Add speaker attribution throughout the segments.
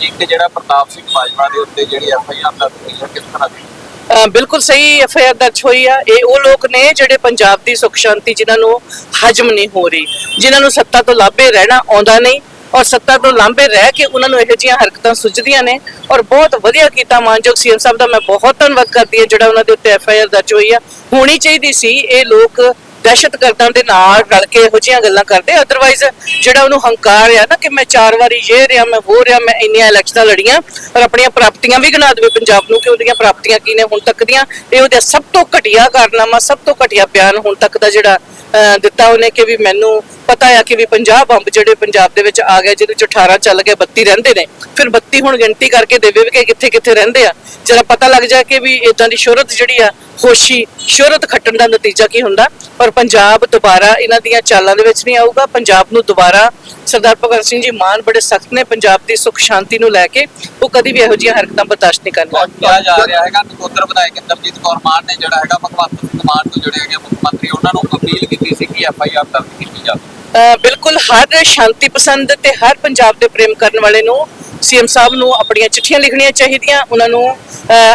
Speaker 1: ਇੱਕ ਜਿਹੜਾ ਪ੍ਰਤਾਪ ਸਿੰਘ ਬਾਜਵਾ ਦੇ ਉੱਤੇ ਜਿਹੜੀ ਐਫ ਆਈ ਆਰ ਦਰਜ ਹੋਈ ਹੈ, ਕਿਸ ਤਰ੍ਹਾਂ ਦੀ?
Speaker 2: ਬਿਲਕੁਲ ਸਹੀ ਐਫ ਆਈ ਆਰ ਦਰਜ ਹੋਈ ਆ। ਇਹ ਉਹ ਲੋਕ ਨੇ ਜਿਹੜੇ ਪੰਜਾਬ ਦੀ ਸੁਖ ਸ਼ਾਂਤੀ ਜਿਨ੍ਹਾਂ ਨੂੰ ਹਜਮ ਨਹੀਂ ਹੋ ਰਹੀ, ਜਿਨ੍ਹਾਂ ਨੂੰ ਸੱਤਾ ਤੋਂ ਲਾਭੇ ਰਹਿਣਾ ਆਉਂਦਾ ਨਹੀਂ ਔਰ ਸੱਤਾ ਤੋਂ ਲਾਂਭੇ ਰਹਿ ਕੇ ਉਹਨਾਂ ਨੂੰ ਇਹੋ ਜਿਹੀਆਂ ਹਰਕਤਾਂ ਸੁਝਦੀਆਂ ਨੇ ਔਰ ਬਹੁਤ ਵਧੀਆ ਕੀਤਾ ਮਾਨਯੋਗ ਸੀਐਮ ਸਾਹਿਬ ਦਾ। ਮੈਂ ਬਹੁਤ ਧੰਨਵਾਦ ਕਰਦੀ ਹਾਂ ਜਿਹੜਾ ਉਹਨਾਂ ਦੇ ਉੱਤੇ ਐਫ ਆਈ ਆਰ ਦਰਜ ਹੋਈ ਆ। ਹੋਣੀ ਚਾਹੀਦੀ ਸੀ ਇਹ ਲੋਕ ਦਹਿਸ਼ਤਗਰਦਾਂ ਦੇ ਨਾਲ ਰਲ ਕੇ ਇਹੋ ਜਿਹੀਆਂ ਗੱਲਾਂ ਕਰਦੇ ਅਦਰਵਾਈਜ਼ ਜਿਹੜਾ ਉਹਨੂੰ ਹੰਕਾਰ ਆ ਨਾ ਕਿ ਮੈਂ ਚਾਰ ਵਾਰੀ ਇਹ ਰਿਹਾ, ਮੈਂ ਉਹ ਰਿਹਾ, ਮੈਂ ਇੰਨੀਆਂ ਇਲੈਕਸ਼ਨਾਂ ਲੜੀਆਂ, ਪਰ ਆਪਣੀਆਂ ਪ੍ਰਾਪਤੀਆਂ ਵੀ ਗਿਣਾ ਦੇਵੇ ਪੰਜਾਬ ਨੂੰ ਕਿ ਉਹਦੀਆਂ ਪ੍ਰਾਪਤੀਆਂ ਕੀ ਨੇ ਹੁਣ ਤੱਕ ਦੀਆਂ, ਇਹ ਉਹਦਾ ਸਭ ਤੋਂ ਘਟੀਆ ਕਾਰਨਾਮਾ, ਸਭ ਤੋਂ ਘਟੀਆ ਬਿਆਨ ਹੁਣ ਤੱਕ ਦਾ ਜਿਹੜਾ ਦਿੱਤਾ ਉਹਨੇ ਕਿ ਵੀ ਮੈਨੂੰ ਪਤਾ ਆ ਕਿ ਵੀ 50 ਬੰਬ ਜਿਹੜੇ ਪੰਜਾਬ ਦੇ ਵਿੱਚ ਆ ਗਏ, ਜਿਹਦੇ ਚ 18 ਚੱਲ ਗਏ 32 ਰਹਿੰਦੇ ਨੇ। ਫਿਰ 32 ਹੁਣ ਗਿਣਤੀ ਕਰਕੇ ਦੇਵੇ ਵੀ ਕਿ ਕਿੱਥੇ ਕਿੱਥੇ ਰਹਿੰਦੇ ਆ। ਜਰਾ ਪਤਾ ਲੱਗ ਜਾ ਕਿ ਵੀ ਇਦਾਂ ਦੀ ਸ਼ੋਹਰਤ ਜਿਹੜੀ ਆ, ਖੁਸ਼ੀ, ਸ਼ੋਹਰਤ ਖੱਟਣ ਦਾ ਨਤੀਜਾ ਕੀ ਹੁੰਦਾ? ਪਰ ਪੰਜਾਬ ਦੁਬਾਰਾ ਇਹਨਾਂ ਦੀਆਂ ਚਾਲਾਂ ਦੇ ਵਿੱਚ ਨਹੀਂ ਆਊਗਾ। ਪੰਜਾਬ ਨੂੰ ਦੁਬਾਰਾ ਸਰਦਾਰ ਭਗਤ ਸਿੰਘ ਜੀ ਮਾਨ ਬੜੇ ਸਖਤ ਨੇ। ਪੰਜਾਬ ਦੀ ਸੁਖ ਸ਼ਾਂਤੀ ਨੂੰ ਲੈ ਕੇ ਉਹ ਕਦੀ ਵੀ ਇਹੋ ਜਿਹੀਆਂ ਹਰਕਤਾਂ ਬਰਦਾਸ਼ਤ ਨਹੀਂ ਕਰਨਗੇ
Speaker 1: ਕਿਹਾ ਜਾ ਰਿਹਾ ਹੈਗਾ। ਨਕੋਦਰ ਵਿਧਾਇਕ ਇੰਦਰਜੀਤ ਕੌਰ ਮਾਨ ਨੇ ਜਿਹੜਾ ਹੈਗਾ ਭਗਵੰਤ ਸਿੰਘ ਮਾਨ ਤੋਂ ਜਿਹੜੇ ਹੈਗੇ ਮੁੱਖ ਮੰਤਰੀ, ਉਹਨਾਂ ਨੂੰ ਅਪੀਲ ਕੀਤੀ ਸੀ ਕਿ ਐਫ ਆਈ ਆਰ ਦਰਜ ਕੀਤੀ ਜਾਵੇ
Speaker 2: ਬਿਲਕੁਲ, ਹਰ ਸ਼ਾਂਤੀ ਪਸੰਦ ਤੇ ਹਰ ਪੰਜਾਬ ਦੇ ਪ੍ਰੇਮ ਕਰਨ ਵਾਲੇ ਨੂੰ ਸੀਐਮ ਸਾਹਿਬ ਨੂੰ ਆਪਣੀਆਂ ਚਿੱਠੀਆਂ ਲਿਖਣੀਆਂ ਚਾਹੀਦੀਆਂ, ਉਹਨਾਂ ਨੂੰ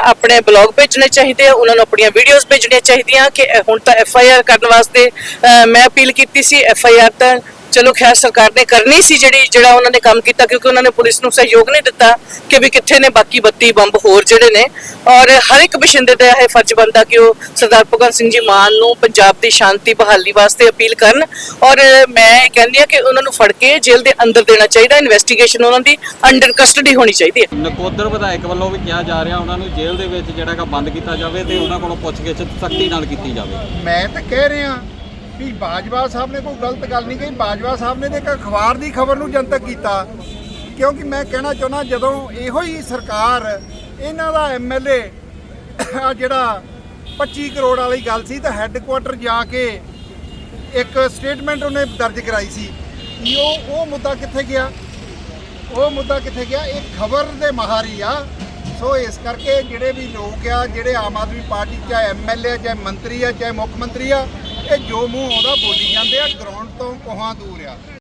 Speaker 2: ਆਪਣੇ ਬਲੌਗ ਭੇਜਣੇ ਚਾਹੀਦੇ ਆ, ਉਹਨਾਂ ਨੂੰ ਆਪਣੀਆਂ ਵੀਡੀਓਜ਼ ਭੇਜਣੀਆਂ ਚਾਹੀਦੀਆਂ ਕਿ ਹੁਣ ਤਾਂ ਐਫ ਆਈ ਆਰ ਕਰਨ ਵਾਸਤੇ ਮੈਂ ਅਪੀਲ ਕੀਤੀ ਸੀ, ਐਫ ਆਈ ਆਰ ਤਾਂ ਚਲੋ ਖੈਰ ਸਰਕਾਰ ਨੇ ਕਰਨੀ ਸੀ ਜਿਹੜੀ ਜਿਹੜਾ ਉਹਨਾਂ ਨੇ ਕੰਮ ਕੀਤਾ ਕਿਉਂਕਿ ਉਹਨਾਂ ਨੇ ਪੁਲਿਸ ਨੂੰ ਸਹਿਯੋਗ ਨਹੀਂ ਦਿੱਤਾ ਕਿ ਵੀ ਕਿੱਥੇ ਨੇ ਬਾਕੀ 32 ਬੰਬ ਹੋਰ ਜਿਹੜੇ ਨੇ। ਔਰ ਹਰ ਇੱਕ ਬਸ਼ਿੰਦੇ ਦਾ ਇਹ ਫਰਜ਼ ਬਣਦਾ ਕਿ ਉਹ ਸਰਦਾਰ ਭਗਤ ਸਿੰਘ ਜੀ ਮਾਨ ਨੂੰ ਪੰਜਾਬ ਦੀ ਸ਼ਾਂਤੀ ਬਹਾਲੀ ਵਾਸਤੇ ਅਪੀਲ ਕਰਨ। ਔਰ ਮੈਂ ਇਹ ਕਹਿੰਦੀ ਆ ਕਿ ਉਹਨਾਂ ਨੂੰ ਫੜ ਕੇ ਜੇਲ੍ਹ ਦੇ ਅੰਦਰ ਦੇਣਾ ਚਾਹੀਦਾ ਇਨਵੈਸਟੀਗੇਸ਼ਨ ਉਹਨਾਂ ਦੀ ਅੰਡਰ ਕਸਟਡੀ ਹੋਣੀ ਚਾਹੀਦੀ ਹੈ।
Speaker 3: ਨਕੋਦਰ ਵਿਧਾਇਕ ਵੱਲੋਂ ਵੀ ਕਿਹਾ ਜਾ ਰਿਹਾ ਉਹਨਾਂ ਨੂੰ ਜੇਲ੍ਹ ਦੇ ਵਿੱਚ ਜਿਹੜਾ ਹੈਗਾ ਬੰਦ ਕੀਤਾ ਜਾਵੇ ਤੇ ਉਹਨਾਂ ਕੋਲੋਂ ਪੁੱਛਗਿੱਛ ਸਖਤੀ ਨਾਲ ਕੀਤੀ ਜਾਵੇ।
Speaker 4: ਮੈਂ ਤਾਂ ਕਹਿ ਰਿਹਾ ਵੀ ਬਾਜਵਾ ਸਾਹਿਬ ਨੇ ਕੋਈ ਗਲਤ ਗੱਲ ਨਹੀਂ ਕਹੀ। ਬਾਜਵਾ ਸਾਹਿਬ ਨੇ ਤਾਂ ਇੱਕ ਅਖਬਾਰ ਦੀ ਖਬਰ ਨੂੰ ਜਨਤਕ ਕੀਤਾ। ਕਿਉਂਕਿ ਮੈਂ ਕਹਿਣਾ ਚਾਹੁੰਦਾ, ਜਦੋਂ ਇਹੋ ਹੀ ਸਰਕਾਰ, ਇਹਨਾਂ ਦਾ ਐਮਐਲਏ ਆ ਜਿਹੜਾ 25 ਕਰੋੜ ਵਾਲੀ ਗੱਲ ਸੀ, ਤਾਂ ਹੈੱਡਕੁਆਟਰ ਜਾ ਕੇ ਇੱਕ ਸਟੇਟਮੈਂਟ ਉਹਨੇ ਦਰਜ ਕਰਾਈ ਸੀ ਕਿ ਉਹ ਉਹ ਮੁੱਦਾ ਕਿੱਥੇ ਗਿਆ? ਉਹ ਮੁੱਦਾ ਕਿੱਥੇ ਗਿਆ? ਇਹ ਖਬਰ ਦੇ ਮਾਹਰੀ ਆ। ਸੋ ਇਸ ਕਰਕੇ ਜਿਹੜੇ ਵੀ ਲੋਕ ਆ, ਜਿਹੜੇ ਆਮ ਆਦਮੀ ਪਾਰਟੀ, ਚਾਹੇ ਐਮਐਲਏ ਚਾਹੇ ਮੰਤਰੀ ਆ, ਚਾਹੇ ਮੁੱਖ ਮੰਤਰੀ ਆ ਇਹ ਜੋ ਮੂੰਹ ਆਉਂਦਾ ਬੋਲੀ ਜਾਂਦੇ ਆ ਗਰਾਊਂਡ ਤੋਂ ਕੋਹਾਂ ਦੂਰ ਆ।